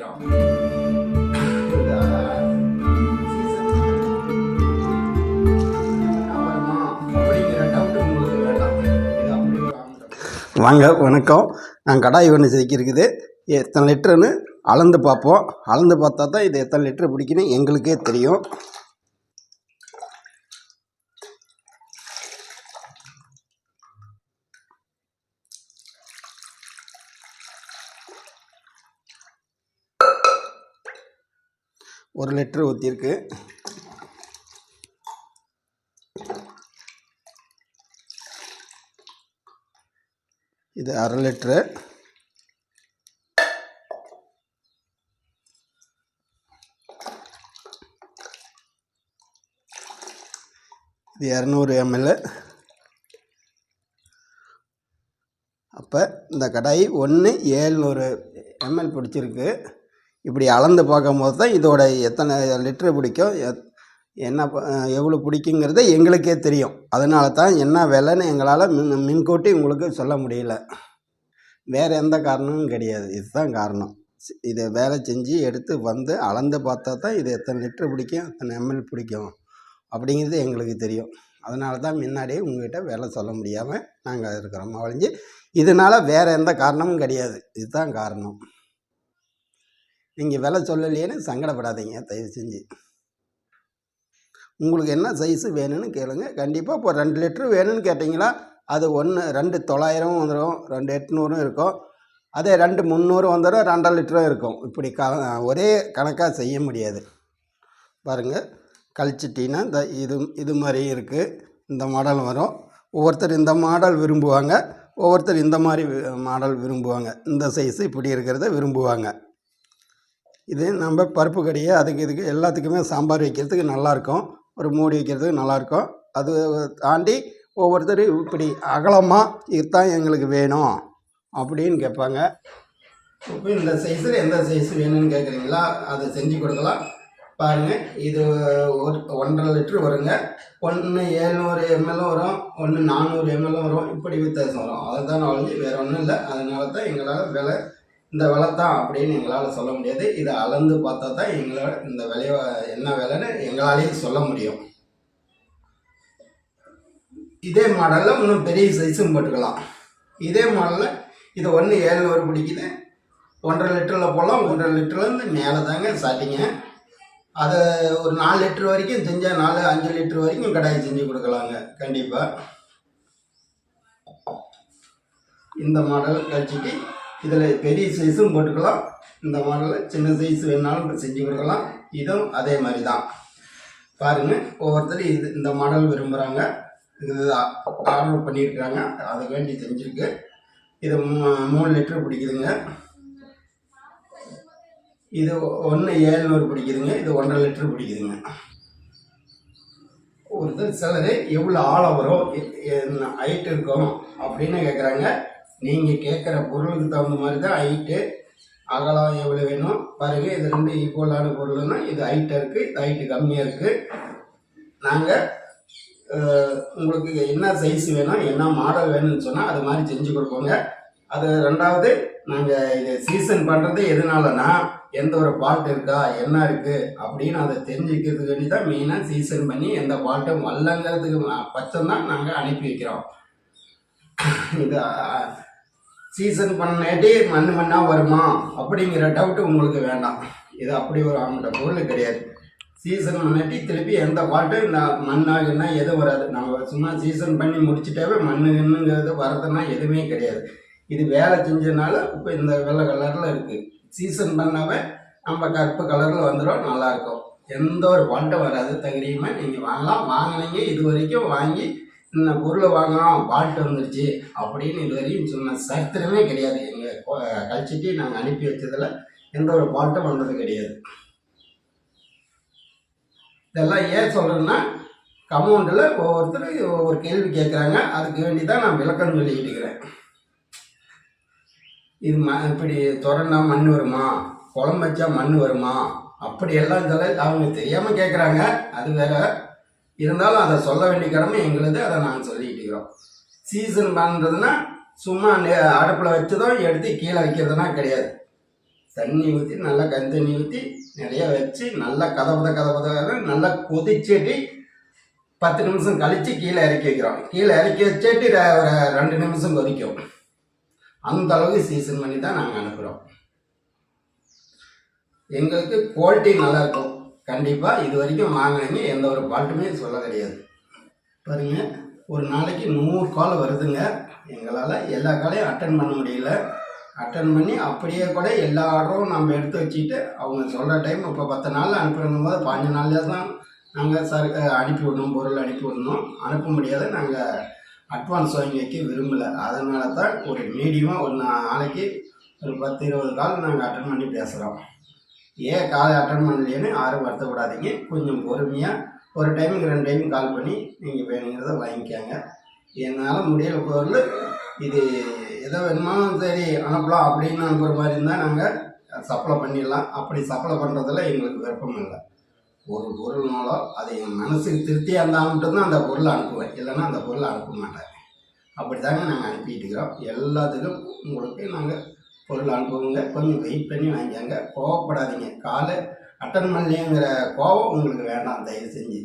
வைக்கிறோம். வாங்க வணக்கம். நான் கடாய் ஒன்று செதுக்கி இருக்குது எத்தனை லிட்டருன்னு அளந்து பார்ப்போம். அளந்து பார்த்தா தான் இது எத்தனை லிட்டர் பிடிக்குன்னு எங்களுக்கே தெரியும். ஒரு லிட்ரு ஊற்றிருக்கு இது அரை லிட்ரு இது இரநூறு எம்எல் அப்போ இந்த கடாய் ஒன்று ஏழ்நூறு எம்எல் பிடிச்சிருக்கு. இப்படி அளந்து பார்க்கும்போது தான் இதோட எத்தனை லிட்டரு பிடிக்கும் எத்- என்ன எவ்வளோ பிடிக்குங்கிறது எங்களுக்கே தெரியும். அதனால தான் என்ன விலைன்னு எங்களால் மின் மின்கூட்டி உங்களுக்கு சொல்ல முடியல. வேறு எந்த காரணமும் கிடையாது. இதுதான் காரணம். இதை வேலை செஞ்சு எடுத்து வந்து அளந்து பார்த்தா தான் இது எத்தனை லிட்டர் பிடிக்கும் எத்தனை எம்எல் பிடிக்கும் அப்படிங்கிறது எங்களுக்கு தெரியும். அதனால தான் முன்னாடியே உங்கள்கிட்ட வேலை சொல்ல முடியாமல் நாங்கள் இருக்கிறோம். ஒழிஞ்சு இதனால் வேறு எந்த காரணமும் கிடையாது. இதுதான் காரணம். நீங்கள் விலை சொல்லலையேன்னு சங்கடப்படாதீங்க தயவு செஞ்சு. உங்களுக்கு என்ன சைஸு வேணும்னு கேளுங்க. கண்டிப்பாக இப்போ ரெண்டு லிட்ரு வேணும்னு கேட்டிங்களா அது ஒன்று ரெண்டு தொள்ளாயிரமும் வந்துடும் ரெண்டு எட்நூறும் இருக்கும். அதே ரெண்டு முந்நூறு வந்துடும் ரெண்டரை லிட்டரும் இருக்கும். இப்படி க ஒரே கணக்காக செய்ய முடியாது. பாருங்கள் கழிச்சிட்டின்னா இந்த இது இது மாதிரி இருக்குது இந்த மாடல் வரும். ஒவ்வொருத்தர் இந்த மாடல் விரும்புவாங்க ஒவ்வொருத்தர் இந்த மாதிரி மாடல் விரும்புவாங்க. இந்த சைஸு இப்படி இருக்கிறத விரும்புவாங்க. இது நம்ம பருப்பு கடையை அதுக்கு இதுக்கு எல்லாத்துக்குமே சாம்பார் வைக்கிறதுக்கு நல்லாயிருக்கும். ஒரு மூடி வைக்கிறதுக்கு நல்லாயிருக்கும். அது தாண்டி ஒவ்வொருத்தர் இப்படி அகலமாக இதுதான் எங்களுக்கு வேணும் அப்படின்னு கேட்பாங்க. இப்போ இந்த சைஸில் எந்த சைஸ் வேணும்னு கேட்குறீங்களா? அதை செஞ்சு கொடுக்கலாம். பாருங்கள் இது ஒரு ஒன்றரை லிட்ரு வருங்க. ஒன்று ஏழ்நூறு எம்எல்லும் வரும். ஒன்று நானூறு எம்எல்லும் வரும். இப்படி வித்தியாசம் வரும். அதை தான் வேறு ஒன்றும் இல்லை. அதனால தான் எங்களால் விலை இந்த விலை தான் அப்படின்னு எங்களால் சொல்ல முடியாது. இதை அளந்து பார்த்தா தான் எங்களால் இந்த விலைய என்ன விலைன்னு எங்களாலேயும் சொல்ல முடியும். இதே மாடலில் இன்னும் பெரிய சைஸும் போட்டுக்கலாம். இதே மாடலில் இது ஒன்று ஏழ்நூறு பிடிக்குது. ஒன்றரை லிட்டரில் போடலாம். ஒன்றரை லிட்டர்லேருந்து மேலே தாங்க ஸ்டார்டிங்க அதை ஒரு நாலு லிட்டர் வரைக்கும் செஞ்சால் நாலு அஞ்சு லிட்டர் வரைக்கும் கடாய் செஞ்சு கொடுக்கலாங்க. கண்டிப்பாக இந்த மாடல் கழிச்சிட்டு இதில் பெரிய சைஸும் போட்டுக்கலாம். இந்த மாடலில் சின்ன சைஸ் வேணாலும் செஞ்சு கொடுக்கலாம். இதுவும் அதே மாதிரி தான் பாருங்கள் ஒவ்வொருத்தரும் இது இந்த மாடல் விரும்புகிறாங்க இது ஆர்டர் பண்ணியிருக்கிறாங்க. அதை வேண்டி செஞ்சுருக்கு இது மூ- மூணு லிட்டர் பிடிக்குதுங்க. இது ஒன்று ஏழ்நூறு பிடிக்குதுங்க. இது ஒன்றரை லிட்டர் பிடிக்குதுங்க. ஒருத்தர் சிலர் எவ்வளோ ஆழம் வரும் ஹைட் இருக்கும் அப்படின்னு கேட்குறாங்க நீங்கள் கேட்குற பொருளுக்கு தகுந்த மாதிரி தான் ஹைட்டு அகலம் எவ்வளோ வேணும் பாருங்கள் இது ரெண்டு ஈக்குவலான பொருள்னா இது ஹைட்டாக இருக்குது இது ஹைட்டு கம்மியாக இருக்குது நாங்கள் உங்களுக்கு என்ன சைஸ் வேணும் என்ன மாடல் வேணும்னு சொன்னால் அது மாதிரி செஞ்சு கொடுப்போங்க. அது ரெண்டாவது நாங்கள் இது சீசன் பண்ணுறது எதனாலனா எந்த ஒரு பால்ட் இருக்கா என்ன இருக்குது அப்படின்னு அதை தெரிஞ்சுக்கிறதுக்கு வேண்டி தான் மெயினாக சீசன் பண்ணி எந்த பால்ட்டும் வரலங்கிறதுக்கு பட்சம் தான் நாங்கள் அனுப்பி வைக்கிறோம். இது சீசன் பண்ணாட்டி மண் மண்ணாக வருமா? அப்படிங்கிற டவுட்டு உங்களுக்கு வேண்டாம். இது அப்படி ஒரு அவங்கள்ட்ட பொருள் கிடையாது. சீசன் பண்ணாட்டி திருப்பி எந்த பாட்டும் இந்த மண்ணாகுன்னா எதுவும் வராது. நம்ம சும்மா சீசன் பண்ணி முடிச்சிட்டாவே மண்ணுங்கிறது வரதுன்னா எதுவுமே கிடையாது. இது வேலை செஞ்சனால இப்போ இந்த வெள்ளை கலரில் இருக்குது சீசன் பண்ணாவே நம்ம கருப்பு கலரில் வந்துடும் நல்லாயிருக்கும் எந்த ஒரு பாட்டும் வராது தகுதியுமே? நீங்கள் வாங்கலாம். வாங்கினீங்க இது வரைக்கும் வாங்கி இந்த பொருளை வாங்கினோம் ஃபால்ட் வந்துருச்சு அப்படின்னு இது வரையும் சொன்ன சரித்திரமே கிடையாது. எங்கள் கழிச்சிட்டு நாங்கள் அனுப்பி வச்சதில் எந்த ஒரு பால்ட்டும் வந்தது கிடையாது. இதெல்லாம் ஏன் சொல்கிறேன்னா கமௌண்டில் ஒவ்வொருத்தர் ஒவ்வொரு கேள்வி கேட்குறாங்க அதுக்கு வேண்டி தான் நான் விளக்கம் சொல்லிக்கிட்டு இருக்கிறேன் இது ம இப்படி திறந்தா மண் வருமா? குழம்பு வச்சா மண் வருமா? அப்படியெல்லாம் சொல்ல அவங்க தெரியாமல் கேட்குறாங்க அது வேற இருந்தாலும் அதை சொல்ல வேண்டிய கடமை எங்களுது அதை நாங்கள் சொல்லிக்கிட்டு இருக்கிறோம். சீசன் பண்ணுறதுன்னா சும்மா அடுப்பில் வச்சதும் எடுத்து கீழே வைக்கிறதுனா கிடையாது. தண்ணி ஊற்றி நல்லா கண் தண்ணி ஊற்றி நிறையா வச்சு நல்லா கதபத கதபத நல்லா கொதிச்சுட்டு பத்து நிமிஷம் கழித்து கீழே இறக்கி வைக்கிறோம். கீழே இறக்கி வச்சுட்டு ஒரு ரெண்டு நிமிஷம் கொதிக்கும். அந்த அளவுக்கு சீசன் பண்ணி தான் நாங்கள் அனுப்புகிறோம் எங்களுக்கு குவாலிட்டி நல்லாயிருக்கும் கண்டிப்பாக இது வரைக்கும் வாங்கினீங்க எந்த ஒரு பால்ட்டுமே சொல்ல கிடையாது. பாருங்க ஒரு நாளைக்கு நூறு கால் வருதுங்க. எங்களால் எல்லா காலையும் அட்டன் பண்ண முடியல. அட்டன் பண்ணி அப்படியே கூட எல்லா ஆர்டரும் நம்ம எடுத்து வச்சுக்கிட்டு அவங்க சொல்கிற டைம் இப்போ பத்து நாள் அனுப்புறங்கும் போது பாஞ்சு நாளில் தான் நாங்கள் சர் அனுப்பி விடணும் பொருள் அனுப்பி விடணும். அனுப்ப முடியாத நாங்கள் அட்வான்ஸ் வாங்கி வைக்க விரும்பலை. அதனால தான் ஒரு மீடியமாக ஒரு நாளைக்கு ஒரு பத்து இருபது கால் நாங்கள் அட்டன் பண்ணி பேசுகிறோம் ஏன் கால் அட்டன் பண்ணலையேன்னு யாரும் வருத்தப்படாதீங்க. கொஞ்சம் பொறுமையாக ஒரு டைமுக்கு ரெண்டு டைம் கால் பண்ணி நீங்கள் வேணுங்கிறத வாங்கிக்கோங்க. என்னால் முடியல பொருள் இது எதோ வேணுமாலும் சரி அனுப்பலாம் அப்படின்னு அனுப்புகிற மாதிரி இருந்தால் நாங்கள் சப்ளை பண்ணிடலாம். அப்படி சப்ளை பண்ணுறதுல எங்களுக்கு விருப்பம் இல்லை. ஒரு பொருள்னாலோ அது என் மனசுக்கு திருப்தியாக இருந்தால் மட்டும்தான் அந்த பொருளை அனுப்புவேன். இல்லைன்னா அந்த பொருளை அனுப்ப மாட்டேன். அப்படி தாங்க நாங்கள் அனுப்பிட்டு இருக்கிறோம். எல்லாத்துக்கும் உங்களுக்கு நாங்கள் பொருள் அனுப்புவோங்க கொஞ்சம் வெயிட் பண்ணி வாங்கிக்காங்க கோவப்படாதீங்க. காலை அட்டன் பண்ணலைங்கிற கோவம் உங்களுக்கு வேண்டாம். தயவு செஞ்சு.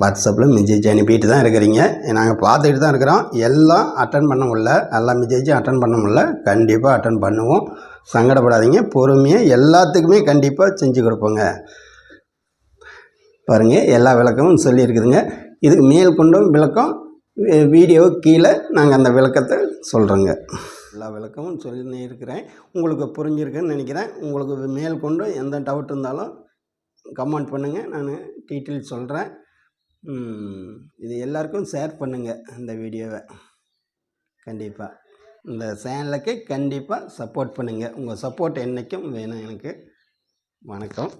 வாட்ஸ்அப்பில் மெசேஜ் அனுப்பிட்டு தான் இருக்கிறீங்க. நாங்கள் பார்த்துட்டு தான் இருக்கிறோம். எல்லாம் அட்டன் பண்ண முடியல. எல்லா மெசேஜும் அட்டன் பண்ண முடியல. கண்டிப்பாக அட்டன் பண்ணுவோம். சங்கடப்படாதீங்க. பொறுமையாக எல்லாத்துக்குமே கண்டிப்பாக செஞ்சு கொடுப்போங்க. பாருங்கள் எல்லா விளக்கமும் சொல்லியிருக்குதுங்க. இதுக்கு மேல் கொண்டும் விளக்கம் வீடியோ கீழே நாங்கள் அந்த விளக்கத்தை சொல்கிறோங்க எல்லா விளக்கமும் சொல்லி இருக்கிறேன் உங்களுக்கு புரிஞ்சிருக்குன்னு நினைக்கிறேன். உங்களுக்கு மேல் கொண்டு எந்த டவுட் இருந்தாலும் கமெண்ட் பண்ணுங்கள் நான் டீட்டெயில் சொல்கிறேன் இது எல்லாருக்கும் ஷேர் பண்ணுங்கள் இந்த வீடியோவை. கண்டிப்பாக இந்த சேனலுக்கு கண்டிப்பாக சப்போர்ட் பண்ணுங்கள் உங்கள் சப்போர்ட் என்றைக்கும் வேணும் எனக்கு. வணக்கம்.